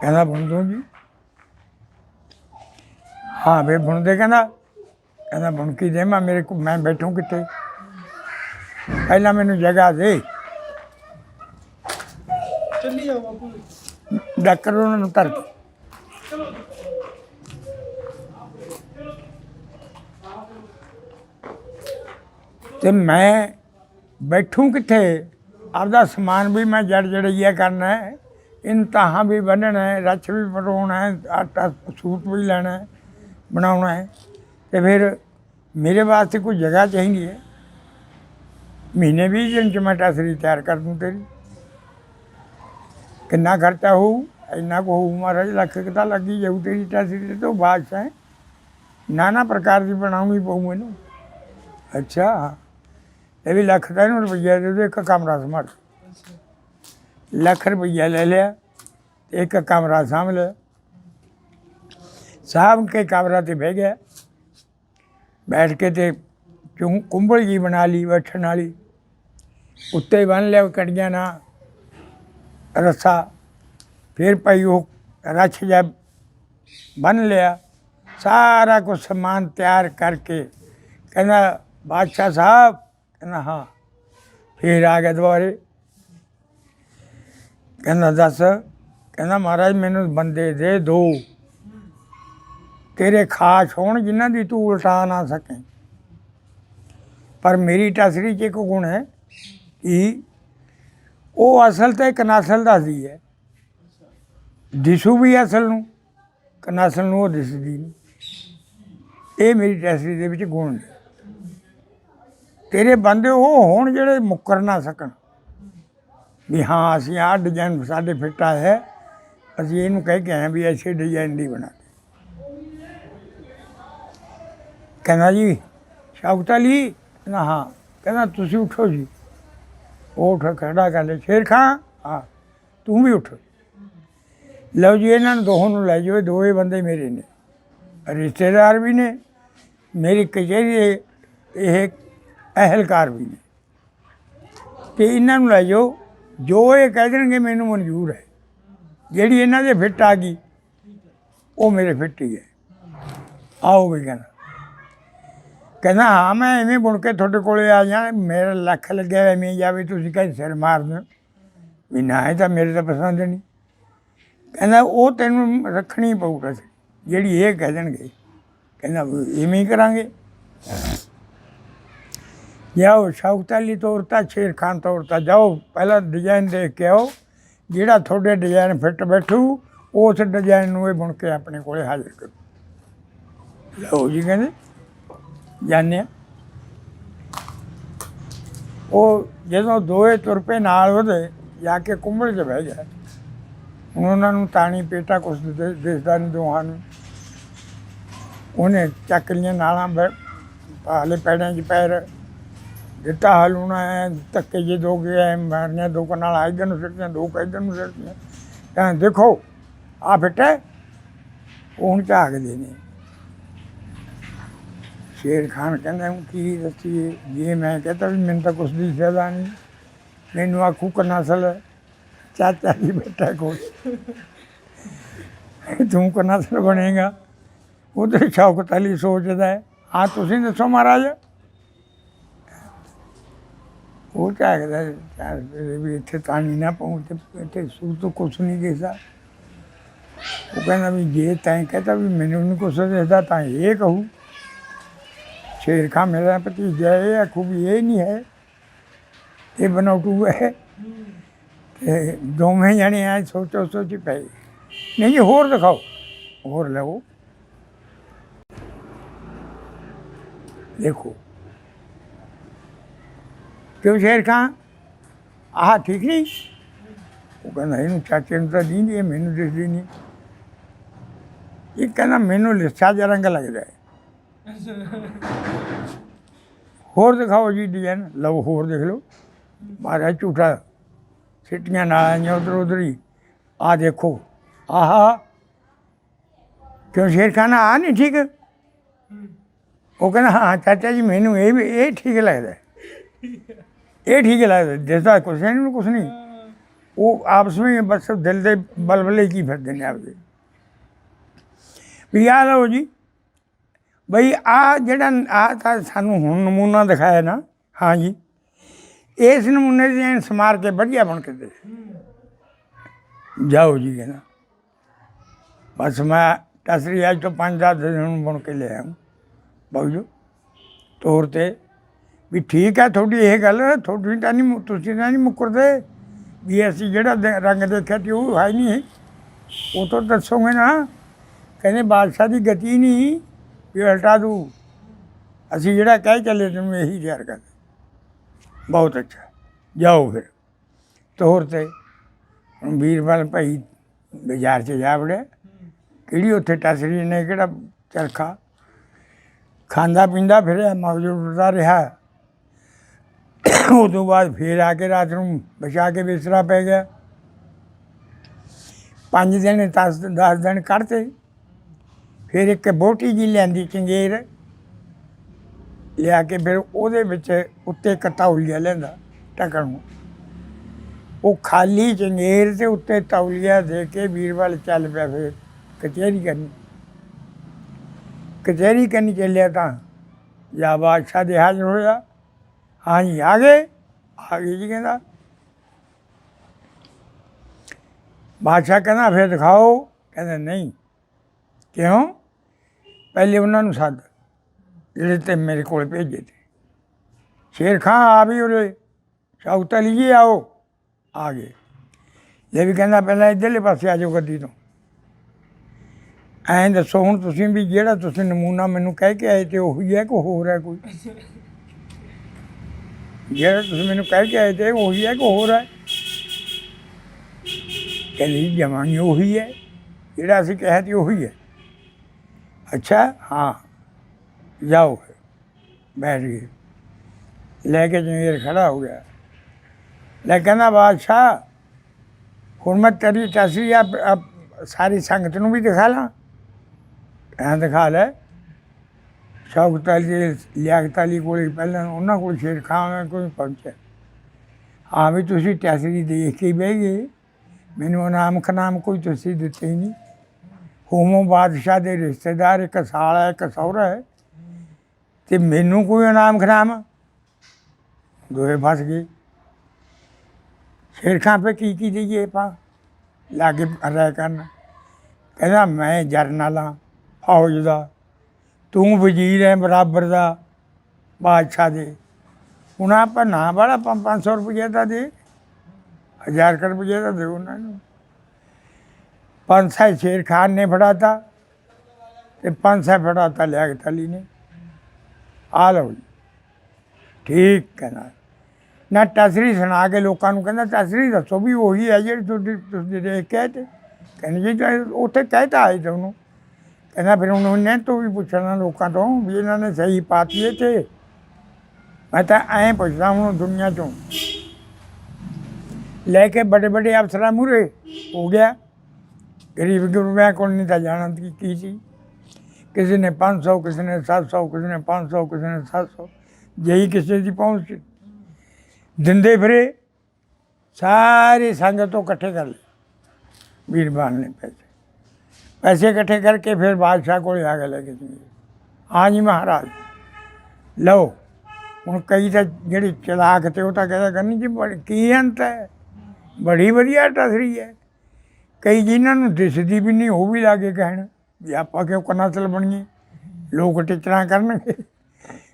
ਕਹਿੰਦਾ, ਬੁਣ ਦੋ ਜੀ। ਹਾਂ ਵੇ ਬੁਣਦੇ ਕਹਿੰਦਾ ਕਹਿੰਦਾ ਬੁਣ ਕੀ ਦੇ ਮੈਂ ਮੇਰੇ ਕੋ ਮੈਂ ਬੈਠੂੰ ਕਿੱਥੇ? ਪਹਿਲਾਂ ਮੈਨੂੰ ਜਗ੍ਹਾ ਦੇ। ਚੱਲੀ ਜਾਓ ਬਾਪੂ ਜੀ। ਡਾਕਰ ਉਹਨਾਂ ਨੂੰ ਧਰ ਕੇ। ਤੇ ਮੈਂ ਬੈਠੂੰ ਕਿੱਥੇ? ਆਪਦਾ ਸਮਾਨ ਵੀ ਮੈਂ ਜੜ ਜੜਈਆ ਕਰਨਾ ਹੈ। ਇਨ ਤਾਹਾਂ ਵੀ ਬੰਨਣਾ ਹੈ ਰੱਛ ਵੀ ਪਰੋਣਾ ਹੈ ਆਟਾ ਸੂਟ ਵੀ ਲੈਣਾ ਹੈ। ਬਣਾਉਣਾ ਹੈ। ਤੇ ਫਿਰ ਮੇਰੇ ਵਾਸਤੇ ਕੋਈ ਜਗ੍ਹਾ ਚਾਹੀਦੀ ਹੈ। ਮਹੀਨੇ 20 ਦਿਨ ਚ ਮੈਂ ਟਸਰੀ ਤਿਆਰ ਕਰ ਦੂੰ ਤੇਰੀ। ਕਿੰਨਾ ਖਰਚਾ ਹੋਊ ਇੰਨਾ ਕੁ ਹੋਊ ਮਹਾਰਾਜ ਲੱਖ ਕੁ ਤਾਂ ਲੱਗੀ ਜਾਊ ਤੇਰੀ ਟਸਰੀ ਤੇ ਤੋਂ ਬਾਦਸ਼ਾਹ ਨਾਨਾ ਪ੍ਰਕਾਰ ਦੀ ਬਣਾਉਣੀ ਪਊ ਮੈਨੂੰ। ਅੱਛਾ ਇਹ ਵੀ ਲੱਖ ਦਾ ਇਹਨੂੰ ਰੁਪਈਆ ਦੇ ਦੇ ਇੱਕ ਕਮਰਾ ਸਮਾਰ ਲੱਖ ਰੁਪਈਆ ਲੈ ਲਿਆ ਇੱਕ ਕਮਰਾ ਸਾਂਭ ਲਿਆ। ਸਾਂਭ ਕੇ ਕਮਰਾ ਤੇ ਬਹਿ ਗਿਆ। ਬੈਠ ਕੇ ਤੇ ਚੁੰ, ਕੁੰਬਲ ਜੀ ਬਣਾ ਲਈ, ਬੈਠਣ ਵਾਲੀ। ਉੱਤੇ ਬੰਨ ਲਿਆ ਕੜੀਆਂ ਨਾਲ ਰੱਸਾ। ਫਿਰ ਭਾਈ ਉਹ ਰੱਛ ਜਾ ਬੰਨ ਲਿਆ। ਸਾਰਾ ਕੁਝ ਸਮਾਨ ਤਿਆਰ ਕਰਕੇ ਕਹਿੰਦਾ, ਬਾਦਸ਼ਾਹ ਸਾਹਿਬ, ਕਹਿੰਦਾ, ਹਾਂ। ਫਿਰ ਆ ਗਿਆ ਦੁਬਾਰੇ। ਕਹਿੰਦਾ, ਦੱਸ। ਕਹਿੰਦਾ, ਮਹਾਰਾਜ, ਮੈਨੂੰ ਬੰਦੇ ਦੇ ਦੋ। ਤੇਰੇ ਖਾਸ ਹੋਣ ਜਿਨ੍ਹਾਂ ਦੀ ਤੂੰ ਉਲਟਾ ਨਾ ਸਕੇ। ਪਰ ਮੇਰੀ ਟਸਰੀ 'ਚ ਇੱਕ ਗੁਣ ਹੈ ਕਿ ਉਹ ਅਸਲ ਤੇ ਇੱਕ ਨਸਲ ਦੱਸਦੀ ਹੈ। ਦਿਸੂ ਵੀ ਅਸਲ ਨੂੰ ਕਿ ਨੂੰ ਉਹ ਦਿਸਦੀ ਨਹੀਂ। ਇਹ ਮੇਰੀ ਟੈਸਰੀ ਦੇ ਵਿੱਚ ਗੁਣ ਨੇ। ਤੇਰੇ ਬੰਦੇ ਉਹ ਹੋਣ ਜਿਹੜੇ ਮੁੱਕਰ ਨਾ ਸਕਣ। ਵੀ ਹਾਂ, ਅਸੀਂ ਆਹ ਡਿਜ਼ਾਈਨ ਸਾਡੇ ਫਿੱਟ ਆਇਆ ਅਸੀਂ ਇਹਨੂੰ ਕਹਿ ਕੇ ਆਏ ਵੀ ਐਸੇ ਡਿਜ਼ਾਈਨ ਨਹੀਂ ਬਣਾ ਦੇ ਕਹਿੰਦਾ ਜੀ, ਸ਼ੌਕਤ ਅਲੀ? ਕਹਿੰਦਾ, ਹਾਂ। ਕਹਿੰਦਾ, ਤੁਸੀਂ ਉਠੋ ਜੀ। ਉਹ ਉੱਠ ਖੜਾ ਕਹਿੰਦੇ, ਸ਼ੇਰ ਖਾਂ? ਹਾਂ, ਤੂੰ ਵੀ ਉੱਠ। ਲਓ ਜੀ, ਇਹਨਾਂ ਨੂੰ ਦੋਹਾਂ ਨੂੰ ਲੈ ਜਾਓ ਦੋਵੇਂ ਬੰਦੇ ਮੇਰੇ ਨੇ। ਰਿਸ਼ਤੇਦਾਰ ਵੀ ਨੇ, ਮੇਰੀ ਕਚਹਿਰੀ ਦੇ ਇਹ ਅਹਿਲਕਾਰ ਵੀ ਨੇ। ਤੇ ਇਹਨਾਂ ਨੂੰ ਲੈ ਜਾਓ, ਜੋ ਇਹ ਕਹਿ ਦੇਣਗੇ, ਮੈਨੂੰ ਮਨਜ਼ੂਰ ਹੈ। ਜਿਹੜੀ ਇਹਨਾਂ ਦੇ ਫਿੱਟ ਆ ਗਈ, ਉਹ ਮੇਰੇ ਫਿੱਟ ਹੀ ਹੈ। ਆਓ ਵੀ ਕਹਿੰਦਾ। ਕਹਿੰਦਾ, ਹਾਂ, ਮੈਂ ਐਵੇਂ ਬੁਣ ਕੇ ਤੁਹਾਡੇ ਕੋਲੇ ਆ ਜਾ ਮੇਰਾ ਲੱਖ ਲੱਗਿਆ ਐਵੇਂ ਹੀ ਜਾਵੇ ਤੁਸੀਂ ਕਹਿੰਦੇ ਸਿਰ ਮਾਰ ਦਿਓ। ਵੀ ਨਾ, ਇਹ ਤਾਂ ਮੇਰੇ ਤਾਂ ਪਸੰਦ ਨਹੀਂ। ਕਹਿੰਦਾ, ਉਹ ਤੈਨੂੰ ਰੱਖਣੀ ਪਊ ਰਸ ਜਿਹੜੀ ਇਹ ਕਹਿ ਦੇਣਗੇ, ਕਹਿੰਦਾ ਵੀ ਇਵੇਂ ਹੀ ਕਰਾਂਗੇ। ਜਾਓ ਸ਼ੌਕਤ ਤੌਰ ਤੋਰਤਾ ਸ਼ੇਰ ਖਾਨ ਤੋਰਤਾ ਜਾਓ। ਪਹਿਲਾਂ ਡਿਜ਼ਾਈਨ ਦੇਖ ਕੇ ਆਓ। ਜਿਹੜਾ ਤੁਹਾਡੇ ਡਿਜ਼ਾਈਨ ਫਿੱਟ ਬੈਠੂ, ਉਸ ਡਿਜ਼ਾਈਨ ਨੂੰ ਇਹ ਬੁਣ ਕੇ ਆਪਣੇ ਕੋਲੇ ਹਾਜ਼ਰ ਕਰੋ। ਲਓ ਜੀ, ਕਹਿੰਦੇ। ਜਾਣੇ ਉਹ ਜਦੋਂ ਦੋਏ ਤੁਰ ਪਏ ਨਾਲ ਉਹਦੇ, ਜਾ ਕੇ ਕੁੰਭਲ 'ਚ ਬਹਿ ਗਿਆ। ਹੁਣ ਉਹਨਾਂ ਨੂੰ ਤਾਣੀ ਪੇਟਾ ਕੁਛ ਦਿਸਦਾ ਨਹੀਂ ਦੋਹਾਂ ਨੂੰ। ਉਹਨੇ ਚੱਕ ਲੀਆਂ ਨਾਲਾਂ ਹਾਲੇ ਪੈੜਾਂ 'ਚ ਪੈਰ ਦਿੱਤਾ ਹਲੂਣਾ ਹੈ ਧੱਕੇ ਜੇ ਦੋ ਗਿਆ ਮਾਰਨੇ ਦੋ ਕੁ ਨਾਲ ਇੱਧਰ ਨੂੰ ਸਿੱਟੀਆਂ, ਦੋ ਕੁ ਇੱਧਰ ਨੂੰ ਸਿੱਟੀਆਂ। ਤਾਂ ਦੇਖੋ ਆ ਫਿੱਟਾ ਹੈ। ਉਹ ਹੁਣ ਝਾਕਦੇ ਨੇ। ਸ਼ੇਰ ਖਾਨ ਕਹਿੰਦਾ ਹੁਣ ਕੀ ਦੱਸੀਏ? ਜੇ ਮੈਂ ਕਹਤਾ ਵੀ ਮੈਨੂੰ ਤਾਂ ਕੁਛ ਦੀ ਸਜ਼ਾ ਨਹੀਂ। ਮੈਨੂੰ ਆਖੂ ਕ ਚਾਚਾ ਜੀ ਬੇਟਾ ਕੋਲ ਤੂੰ ਕ ਨਸਲ ਬਣੇਗਾ ਉਧਰ ਸ਼ੌਕਤ ਅਲੀ ਸੋਚਦਾ ਹੈ। ਹਾਂ ਤੁਸੀਂ ਦੱਸੋ ਮਹਾਰਾਜ। ਉਹ ਝਾਕਦਾ ਹੈ, ਵੀ ਇੱਥੇ ਤਾਣੀ ਨਾ ਪਹੁੰਚ ਇੱਥੇ ਸੂ ਤੋਂ ਕੁਛ ਨਹੀਂ ਦਿਸਦਾ। ਉਹ ਕਹਿੰਦਾ ਵੀ ਜੇ ਤੈਂ ਕਹਤਾ ਵੀ ਮੈਨੂੰ ਨਹੀਂ ਕੁਛ ਦਿਸਦਾ ਤਾਂ ਇਹ ਕਹੂ। ਸ਼ੇਰ ਖਾਂ ਮੇਰਾ ਭਤੀਜਾ ਇਹ ਆਖੂ ਵੀ ਇਹ ਨਹੀਂ ਹੈ ਇਹ ਬਨੌਟੂ ਹੈ। ਤੇ ਦੋਵੇਂ ਜਣੇ ਆ ਸੋਚੋ, ਸੋਚੀ ਪਏ। ਨਹੀਂ ਜੀ, ਹੋਰ ਦਿਖਾਓ, ਹੋਰ ਲਓ ਦੇਖੋ। ਕਿਉਂ ਸ਼ੇਰ ਖਾਂ? ਆਹ ਠੀਕ ਨਹੀਂ? ਉਹ ਕਹਿੰਦਾ, ਇਹਨੂੰ ਚਾਚੇ ਨੂੰ ਤਾਂ ਦਿੰਦੀ ਹੈ, ਮੈਨੂੰ ਦਿਸਦੀ ਨਹੀਂ। ਇਹ ਕਹਿੰਦਾ, ਮੈਨੂੰ ਲਿਸਾ ਜਿਹਾ ਰੰਗ ਲੱਗਦਾ ਹੈ। ਹੋਰ ਦਿਖਾਓ ਜੀ ਡਿਜ਼ਾਈਨ ਲਓ ਹੋਰ ਦੇਖ ਲਓ। ਮਹਾਰਾਜ ਝੂਠਾ। ਸਿੱਟੀਆਂ ਨਾਲ ਆਈਆਂ ਉਧਰ ਉਧਰ ਹੀ। ਆ ਦੇਖੋ। ਆਹਾ। ਕਿਉਂ ਸ਼ੇਰਖਾਨਾ ਆ ਨਹੀਂ ਠੀਕ? ਉਹ ਕਹਿੰਦਾ, ਹਾਂ, ਚਾਚਾ ਜੀ, ਮੈਨੂੰ ਇਹ ਵੀ ਇਹ ਠੀਕ ਲੱਗਦਾ। ਇਹ ਠੀਕ ਲੱਗਦਾ। ਜਿਸਦਾ ਕੁਛ ਨਹੀਂ ਨੂੰ ਕੁਛ ਨਹੀਂ। ਉਹ ਆਪਸ ਵਿੱਚ ਬਸ ਦਿਲ ਦੇ ਬਲਬਲੇ ਕੀ ਫਿਰਦੇ ਨੇ ਆਪਦੇ। ਵੀ ਆ ਲਓ ਜੀ। ਬਈ ਆ ਜਿਹੜਾ, ਆ ਤਾਂ ਸਾਨੂੰ ਹੁਣ ਨਮੂਨਾ ਦਿਖਾਇਆ ਨਾ। ਹਾਂਜੀ ਇਸ ਨਮੂਨੇ ਦੀ ਐਨ ਸਮਾਰ ਕੇ ਵਧੀਆ ਬਣ ਕੇ ਦੇ ਜਾਓ ਜੀ ਕਹਿੰਦਾ ਬਸ ਮੈਂ ਤਸਰੀ ਅੱਜ ਤੋਂ ਪੰਜ ਦਸ ਦਿਨ ਨੂੰ ਬਣ ਕੇ ਲਿਆ ਆਉਂ ਬਾਬੂ ਤੌਰ ਤੇ ਵੀ ਠੀਕ ਹੈ ਤੁਹਾਡੀ ਇਹ ਗੱਲ। ਤੁਹਾਡੀ ਤਾਂ ਨਹੀਂ ਤੁਸੀਂ ਤਾਂ ਨਹੀਂ ਮੁਕਰਦੇ ਵੀ ਅਸੀਂ ਜਿਹੜਾ ਰੰਗ ਦੇਖਿਆ ਤੇ ਉਹ ਹੈ ਨਹੀਂ। ਉਹ ਤਾਂ ਦੱਸੋਗੇ ਨਾ। ਕਹਿੰਦੇ ਬਾਦਸ਼ਾਹ ਦੀ ਗਤੀ ਨਹੀਂ। ਵੀ ਉਲਟਾ ਤੂੰ ਅਸੀਂ ਜਿਹੜਾ ਕਹਿ ਚੱਲੇ ਤੈਨੂੰ ਇਹੀ ਤਿਆਰ ਕਰ ਬਹੁਤ ਅੱਛਾ। ਜਾਓ ਫਿਰ। ਤੋਰ ਤੇ ਵੀਰਵਾਲ ਭਾਈ ਬਾਜ਼ਾਰ 'ਚ ਜਾ ਵੜਿਆ। ਕਿਹੜੀ ਉੱਥੇ ਟਸਰੀ ਨੇ, ਕਿਹੜਾ ਚਰਖਾ? ਖਾਂਦਾ ਪੀਂਦਾ ਫਿਰਿਆ ਮਗਜ ਉੱਡਦਾ ਰਿਹਾ। ਉਹ ਤੋਂ ਬਾਅਦ ਫੇਰ ਆ ਕੇ ਰਾਤ ਨੂੰ ਬਚਾ ਕੇ ਬਿਸਤਰਾ ਪੈ ਗਿਆ। ਪੰਜ ਦਿਨ, ਦਸ ਦਸ ਦਿਨ ਕੱਢਤੇ। ਫਿਰ ਇੱਕ ਬੋਟੀ ਜੀ ਲਿਆਂਦੀ, ਚੰਗੇਰ। ਲਿਆ ਕੇ ਫਿਰ ਉਹਦੇ ਵਿੱਚ ਉੱਤੇ ਕਤੌਲੀਆ ਲੈਂਦਾ ਢੱਕਣ ਨੂੰ। ਉਹ ਖਾਲੀ ਚੰਗੇਰ ਤੇ ਉੱਤੇ ਤੌਲੀਆ ਦੇ ਕੇ ਵੀਰਵਾਲ ਚੱਲ ਪਿਆ ਫਿਰ ਕਚਹਿਰੀ ਕਰਨੀ ਕਚਹਿਰੀ ਕਰਨੀ ਚੱਲਿਆ ਤਾਂ ਜਾਂ ਬਾਦਸ਼ਾਹ ਦੇ ਹਾਜ਼ਰ ਹੋਇਆ। ਹਾਂਜੀ, ਆ ਗਏ। ਆ ਗਏ ਜੀ ਕਹਿੰਦਾ। ਬਾਦਸ਼ਾਹ ਕਹਿੰਦਾ, ਫਿਰ ਦਿਖਾਓ। ਕਹਿੰਦਾ, ਨਹੀਂ। ਕਿਉਂ? ਪਹਿਲੇ ਉਹਨਾਂ ਨੂੰ ਸੱਦ, ਜਿਹੜੇ ਤੇ ਮੇਰੇ ਕੋਲ ਭੇਜੇ ਤੇ। ਸ਼ੇਰ ਖਾਂ ਆ ਵੀ ਉਰੇ ਸ਼ੌਕਤ ਅਲੀ ਜੀ, ਆਓ। ਆ ਗਏ। ਇਹ ਵੀ ਕਹਿੰਦਾ, ਪਹਿਲਾਂ ਇੱਧਰਲੇ ਪਾਸੇ ਆ ਜਾਓ ਗੱਦੀ ਤੋਂ। ਐਂ ਦੱਸੋ ਹੁਣ ਤੁਸੀਂ ਵੀ ਜਿਹੜਾ ਤੁਸੀਂ ਨਮੂਨਾ ਮੈਨੂੰ ਕਹਿ ਕੇ ਆਏ ਤੇ ਉਹੀ ਹੈ ਕਿ ਹੋਰ ਹੈ ਕੋਈ? ਜਿਹੜਾ ਤੁਸੀਂ ਮੈਨੂੰ ਕਹਿ ਕੇ ਆਏ ਤੇ ਉਹੀ ਹੈ ਕਿ ਹੋਰ ਹੈ? ਕਹਿੰਦੀ ਜਮਾਨੀ ਉਹੀ ਹੈ। ਜਿਹੜਾ ਅਸੀਂ ਕਿਹਾ ਤੇ ਉਹੀ ਹੈ। ਅੱਛਾ? ਹਾਂ। ਜਾਓ ਫਿਰ। ਬੈਠ ਗਏ। ਲੈ ਕੇ ਜਮੀਰ ਖੜਾ ਹੋ ਗਿਆ। ਲੈ ਕਹਿੰਦਾ, ਬਾਦਸ਼ਾਹ, ਹੁਣ ਮੈਂ ਤੇਰੀ ਤਸਵੀਰ ਆ ਸਾਰੀ ਸੰਗਤ ਨੂੰ ਵੀ ਦਿਖਾ ਲਾਂ। ਐਂ ਦਿਖਾ ਲੈ। ਸ਼ੌਕਤ ਅਲੀ ਲਿਆਕਤ ਅਲੀ ਕੋਲ ਪਹਿਲਾਂ ਉਹਨਾਂ ਕੋਲ ਸ਼ੇਰ ਖਾਨ ਕੋਈ ਪਹੁੰਚਿਆ। ਹਾਂ ਵੀ ਤੁਸੀਂ ਤਸਵੀਰ ਦੇਖ ਕੇ ਬਹਿ ਗਏ। ਮੈਨੂੰ ਇਨਾਮ ਖਨਾਮ ਕੋਈ ਤੁਸੀਂ ਦਿੱਤੇ ਹੀ ਨਹੀਂ। ਹੋਮੋ ਬਾਦਸ਼ਾਹ ਦੇ ਰਿਸ਼ਤੇਦਾਰ, ਇੱਕ ਸਾਲਾ, ਇੱਕ ਸਹੁਰਾ ਹੈ। ਤੇ ਮੈਨੂੰ ਕੋਈ ਇਨਾਮ ਖਨਾਮ ਦੋਹੇ ਫਸ ਗਏ। ਸ਼ੇਰ ਖਾਂ ਪੇ ਕੀ ਕੀ ਦਈਏ ਪਾ ਲਾਗੇ ਰਹਿ ਕਰਨ। ਕਹਿੰਦਾ, ਮੈਂ ਜਰਨਲ ਹਾਂ, ਫੌਜ ਦਾ। ਤੂੰ ਵਜ਼ੀਰ ਹੈ ਬਰਾਬਰ ਦਾ, ਬਾਦਸ਼ਾਹ ਦੇ। ਹੁਣ ਆਪਾਂ ਨਾ ਵਾਲਾ 500 ਰੁਪਏ ਦਾ ਦੇ। ਹਜ਼ਾਰ ਕੁ ਰੁਪਏ ਦਾ ਦੇ ਉਹਨਾਂ ਨੂੰ। ਪੰਜ ਸੌ ਸ਼ੇਰ ਖਾਨ ਨੇ ਫੜਾਤਾ ਤੇ ਪੰਜ ਸੌ ਲਿਆ ਕੇ ਅਲੀ ਨੇ। ਆ ਲਓ ਜੀ। ਠੀਕ ਕਹਿੰਦਾ। ਨਾ ਟਸਰੀ ਸੁਣਾ ਕੇ ਲੋਕਾਂ ਨੂੰ ਕਹਿੰਦਾ ਟਸਰੀ ਦੱਸੋ ਵੀ ਉਹੀ ਹੈ ਜਿਹੜੀ ਤੁਹਾਡੀ ਤੁਸੀਂ ਦੇਖ ਕੇ ਤੇ। ਕਹਿੰਦੇ ਜੀ ਤਾਂ ਉੱਥੇ ਕਹਿਤਾ ਆਏ ਤੁਹਾਨੂੰ ਕਹਿੰਦਾ ਫਿਰ ਹੁਣ ਉਹਨੇ ਤੋਂ ਵੀ ਪੁੱਛਣਾ ਲੋਕਾਂ ਤੋਂ ਵੀ ਇਹਨਾਂ ਨੇ ਸਹੀ ਪਾਤੀ ਹੈ ਤੇ ਮੈਂ ਤਾਂ ਐਂ ਪੁੱਛਦਾ ਹੁਣ ਦੁਨੀਆ ਤੋਂ ਲੈ ਕੇ ਬੜੇ ਬੜੇ ਅਫਸਰਾਂ ਮੂਰੇ ਹੋ ਗਿਆ। ਗਰੀਬ ਗੁਰਬਿਆਂ ਕੋਲ ਨਹੀਂ ਤਾਂ ਜਾਣਾ ਕਿ ਕੀ ਸੀ? ਕਿਸੇ ਨੇ 500 ਕਿਸੇ ਨੇ 700 ਕਿਸੇ ਨੇ 500 ਕਿਸੇ ਨੇ 700 ਜਿਹੀ ਕਿਸੇ ਦੀ ਪਹੁੰਚ ਦਿੰਦੇ ਫਿਰੇ, ਸਾਰੇ ਸੰਗਤ ਤੋਂ ਇਕੱਠੇ ਕਰ ਲਏ। ਵੀਰਬਾਨ ਨੇ ਪੈਸੇ। ਪੈਸੇ ਇਕੱਠੇ ਕਰਕੇ ਫਿਰ ਬਾਦਸ਼ਾਹ ਕੋਲ ਆ ਗਏ ਲੈ ਕੇ ਗਏ ਹਾਂ ਜੀ ਮਹਾਰਾਜ। ਲਓ, ਹੁਣ ਕਈ ਤਾਂ ਜਿਹੜੇ ਚਲਾਕ ਤੇ ਉਹ ਤਾਂ ਕਹਿੰਦਾ ਕਰਨੀ ਜੀ ਬੜੀ ਕੀ ਅੰਤ ਹੈ? ਬੜੀ ਵਧੀਆ ਟਸਰੀ ਹੈ। ਕਈ ਜਿਨ੍ਹਾਂ ਨੂੰ ਦਿਸਦੀ ਵੀ ਨਹੀਂ, ਉਹ ਵੀ ਲਾਗੇ ਕਹਿਣ ਵੀ ਆਪਾਂ ਕਿਉਂ ਕਨਾਸਲ ਬਣੀਏ? ਲੋਕ ਟਿਚਰਾਂ ਕਰਨਗੇ।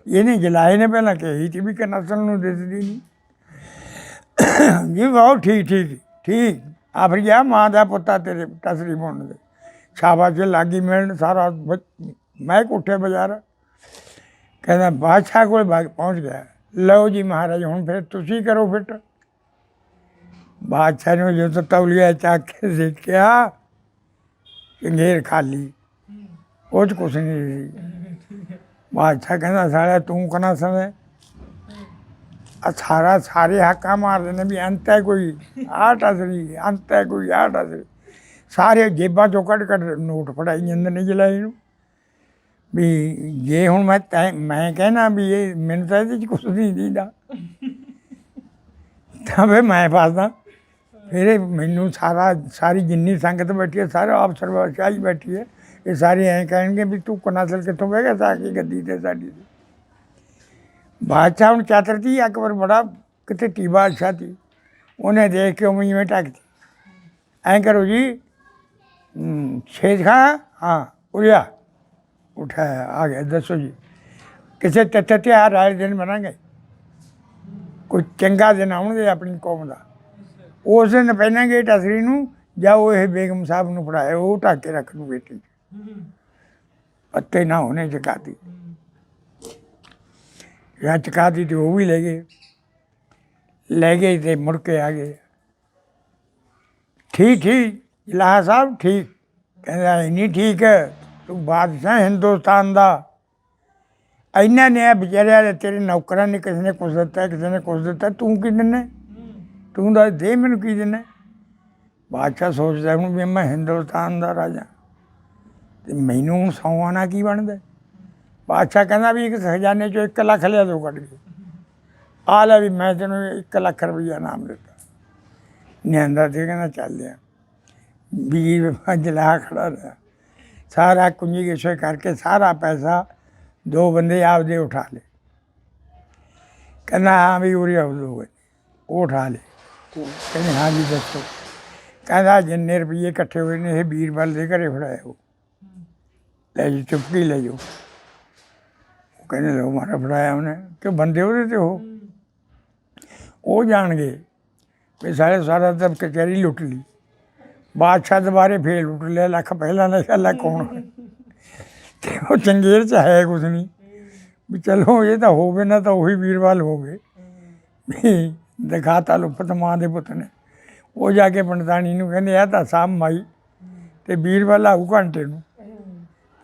ਇਹਨੇ ਜਲਾਏ ਨੇ ਪਹਿਲਾਂ ਕਹੀ ਸੀ ਵੀ ਕਨਾਸਲ ਨੂੰ ਦਿਸਦੀ ਨਹੀਂ। ਜੀ, ਬਹੁਤ ਠੀਕ ਠੀਕ ਠੀਕ। ਆਫਰ ਗਿਆ ਮਾਂ ਦਾ ਪੁੱਤਾ ਤੇਰੇ ਟਸਰੀ ਬਣ ਦੇ। ਸ਼ਾਬਾਸ਼, ਲਾਗੀ ਮਿਲਣ ਸਾਰਾ ਮੈਂ ਉੱਠੇ ਬਾਜ਼ਾਰ। ਕਹਿੰਦਾ, ਬਾਦਸ਼ਾਹ ਕੋਲ ਪਹੁੰਚ ਗਿਆ। ਲਓ ਜੀ ਮਹਾਰਾਜ, ਹੁਣ ਫਿਰ ਤੁਸੀਂ ਕਰੋ ਫਿੱਟ। ਬਾਦਸ਼ਾਹ ਨੂੰ ਜਦੋਂ ਤੌਲੀਆ ਚੱਕ ਕੇ ਦੇਖਿਆ ਚੰਗੇਰ ਖਾਲੀ। ਉਹ 'ਚ ਕੁਛ ਨਹੀਂ ਸੀ। ਬਾਦਸ਼ਾਹ ਕਹਿੰਦਾ, ਸਾਲਿਆ, ਤੂੰ ਕਨਾ ਸਮੇਂ ਆ ਸਾਰਾ, ਸਾਰੇ ਹੱਕਾਂ ਮਾਰਦੇ ਨੇ ਵੀ ਅੰਤ ਹੈ ਕੋਈ, ਆਹ ਟਸਰੀ ਅੰਤ ਹੈ ਕੋਈ, ਆਹ ਟਸਰੀ ਸਾਰੇ ਜੇਬਾਂ ਚੋਂ ਕੱਢ ਕੱਢ ਨੋਟ ਫੜਾਈ ਜਾਂਦੇ ਨੇ ਜਲਾਈ ਨੂੰ। ਵੀ ਜੇ ਹੁਣ ਮੈਂ ਮੈਂ ਕਹਿਣਾ ਵੀ ਇਹ ਮੈਨੂੰ ਤਾਂ ਇਹਦੇ ਚ ਕੁਛ ਨਹੀਂ ਦੀਦਾ। ਤਾਂ ਵੇ ਮੈਂ ਫਸਦਾ। ਫਿਰ ਇਹ ਮੈਨੂੰ ਸਾਰਾ ਸਾਰੀ ਜਿੰਨੀ ਸੰਗਤ ਬੈਠੀ ਹੈ ਸਾਰੇ ਅਫਸਰ ਬਾਦਸ਼ਾਹੀ ਬੈਠੀ ਹੈ ਇਹ ਸਾਰੇ ਐਂ ਕਹਿਣਗੇ ਵੀ ਤੂੰ ਕਨਾਸਲ ਕਿੱਥੋਂ ਬਹਿ ਗਿਆ ਤਾਂ ਕਿ ਗੱਦੀ ਤੇ ਸਾਡੀ। ਬਾਦਸ਼ਾਹ ਹੁਣ ਚਾਤਰਤੀ ਅਕਬਰ ਬੜਾ ਕਿਤੇ ਟੀ ਬਾਦਸ਼ਾਹ ਸੀ ਉਹਨੇ ਦੇਖ ਕੇ ਉਵੇਂ ਜਿਵੇਂ ਟੱਕਤੀ ਐਂ ਕਰੋ ਜੀ ਹਮ, ਛੇਜ ਖਾਂ ਹਾਂ ਉਰਿਆ ਉਠਾਇਆ ਆ ਗਿਆ ਦੱਸੋ ਜੀ ਕਿਸੇ ਤੱਤ ਤਿਉਹਾਰ ਵਾਲੇ ਦਿਨ ਮਨਾਂਗੇ? ਕੋਈ ਚੰਗਾ ਦਿਨ ਆਉਣਗੇ ਆਪਣੀ ਕੌਮ ਦਾ? ਉਸ ਦਿਨ ਪਹਿਲਾਂ ਪਹਿਨਾਂਗੇ ਟਸਰੀ ਨੂੰ ਜਾਂ ਉਹ ਇਹ ਬੇਗਮ ਸਾਹਿਬ ਨੂੰ ਫੜਾਏ ਉਹ ਢੱਕ ਕੇ ਰੱਖ ਨੂੰ ਬੇਟੀ। ਪੱਤੇ ਨਾ ਹੋਣੇ ਚਕਾਤੀ ਜਾਂ ਚਕਾਤੀ ਤੇ ਉਹ ਵੀ ਲੈ ਗਏ। ਲੈ ਗਏ ਤੇ ਮੁੜ ਕੇ ਆ ਗਏ। ਠੀਕ ਠੀਕ ਇਲਾਹਾ ਸਾਹਿਬ ਠੀਕ। ਕਹਿੰਦਾ ਨਹੀਂ ਠੀਕ ਹੈ ਤੂੰ ਬਾਦਸ਼ਾਹ ਹਿੰਦੁਸਤਾਨ ਦਾ। ਇੰਨਾ ਨੇ ਵਿਚਾਰਿਆ ਤੇਰੇ ਨੌਕਰਾਂ ਨੇ ਕਿਸੇ ਨੇ ਕੁਛ ਦਿੱਤਾ, ਕਿਸੇ ਨੇ ਕੁਛ ਦਿੱਤਾ, ਤੂੰ ਕੀ ਦਿੰਨਾ ਤੂੰ ਦਾ ਦੇ ਮੈਨੂੰ ਕੀ ਦਿੰਨਾ ਬਾਦਸ਼ਾਹ ਸੋਚਦਾ ਹੁਣ ਵੀ ਮੈਂ ਹਿੰਦੁਸਤਾਨ ਦਾ ਰਾਜਾ। ਤੇ ਮੈਨੂੰ ਹੁਣ ਸੌਣਾ ਕੀ ਬਣਦਾ? ਬਾਦਸ਼ਾਹ ਕਹਿੰਦਾ ਵੀ ਇੱਕ ਖਜ਼ਾਨੇ ਚੋਂ 1 ਲੱਖ ਲਿਆ ਦੋ ਕੱਢ ਕੇ। ਆ ਲੈ ਵੀ ਮੈਂ ਤੈਨੂੰ 1 ਲੱਖ ਰੁਪਈਆ ਨਾਮ ਦਿੱਤਾ। ਨਿਆਂਦਾ ਤੇ ਕਹਿੰਦਾ ਚੱਲ ਲਿਆ ਵੀਰ ਜਲਾ ਖੜਾ ਰਿਹਾ। ਸਾਰਾ ਕੁੰਜੀਗੇਸ਼ਨ ਕਰਕੇ ਸਾਰਾ ਪੈਸਾ ਦੋ ਬੰਦੇ ਆਪਦੇ ਉਠਾ ਲਏ। ਕਹਿੰਦਾ ਹਾਂ ਵੀ ਉਰੇ ਆਓ ਦੋ ਬੰਦੇ। ਉਹ ਉਠਾ ਲਏ। ਕਹਿੰਦੇ ਹਾਂਜੀ ਦੱਸੋ। ਕਹਿੰਦਾ, ਜਿੰਨੇ ਰੁਪਏ ਇਕੱਠੇ ਹੋਏ ਨੇ, ਇਹ ਵੀਰਬਲ ਦੇ ਘਰੇ ਫੜਾਏ ਹੋ ਲੈ ਜੀ, ਚੁੱਪਕੀ ਲੈ ਜਾਓ। ਉਹ ਕਹਿੰਦੇ ਲੋ ਮਾਰਾ ਫੜਾਇਆ ਉਹਨੇ। ਕਿ ਬੰਦੇ ਉਹਦੇ ਤੇ ਉਹ? ਉਹ ਜਾਣਗੇ ਵੀ ਸਾਰੇ ਸਾਰਾ ਤਾਂ ਕਚਹਿਰੀ ਲੁੱਟ ਲਈ। ਬਾਦਸ਼ਾਹ ਦੁਬਾਰੇ ਫੇਰ ਲੁੱਟ ਲਿਆ, ਲੱਖ ਪਹਿਲਾਂ ਦਾ ਲੱਖ ਹੁਣ। ਤੇ ਉਹ ਚੰਗੇਰ ਚ ਹੈ ਕੁਛ ਨਹੀਂ ਵੀ ਚਲੋ, ਇਹ ਤਾਂ ਹੋਵੇ, ਨਾ ਤਾਂ ਉਹੀ ਵੀਰਵਾਲ ਹੋਵੇ। ਵੀ ਦਿਖਾਤਾ ਲੁਪਤ ਮਾਂ ਦੇ ਪੁੱਤ ਨੇ। ਉਹ ਜਾ ਕੇ ਪੰਡਤਾਣੀ ਨੂੰ ਕਹਿੰਦੇ ਆ ਤਾਂ ਸਾਮ ਮਾਈ ਤੇ ਵੀਰਵਾਲ ਆਊ ਘੰਟੇ ਨੂੰ।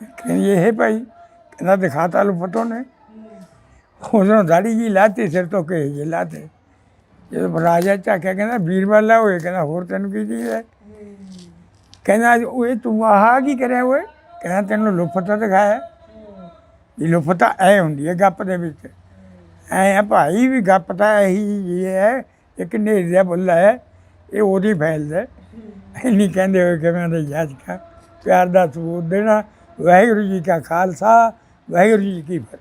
ਕਹਿੰਦੀ, ਇਹ ਭਾਈ? ਕਹਿੰਦਾ, ਦਿਖਾਤਾ ਲੁਪਤ ਉਹਨੇ। ਉਦੋਂ ਦਾੜੀ ਜੀ ਲਾਤੇ, ਸਿਰ ਤੋਂ ਕੇ ਜੇ ਲਾਤੇ। ਜਦੋਂ ਰਾਜਾ ਝਾਕਿਆ, ਕਹਿੰਦਾ ਵੀਰਵਾਲ ਆ ਹੋਏ ਕਹਿੰਦਾ, ਹੋਰ ਤੈਨੂੰ ਕੀ ਚੀਜ਼ ਹੈ? ਕਹਿੰਦਾ, ਓਏ, ਤੂੰ ਆਹ ਕੀ ਕਰਿਆ ਓਏ? ਕਹਿੰਦਾ, ਤੈਨੂੰ ਲੁਫਤ ਦਿਖਾਇਆ। ਇਹ ਲੁਫਤ ਐ ਹੁੰਦੀ ਹੈ, ਗੱਪ ਦੇ ਵਿੱਚ। ਐ ਆ ਭਾਈ ਵੀ ਗੱਪ ਤਾਂ ਇਹੀ ਜੀ ਹੈ, ਇੱਕ ਨੇਰ ਦਾ ਬੁੱਲਾ ਹੈ, ਇਹ ਉਹਦੀ ਫੈਲਦਾ ਹੈ। ਨਹੀਂ ਕਹਿੰਦੇ ਹੋਏ ਕਿ ਮੈਂ ਦੇ ਜੱਜ ਪਿਆਰ ਦਾ ਸਬੂਤ ਦੇਣਾ, ਵਾਹਿਗੁਰੂ ਜੀ ਕਾ ਖਾਲਸਾ, ਵਾਹਿਗੁਰੂ ਜੀ ਕੀ ਫਤਿਹ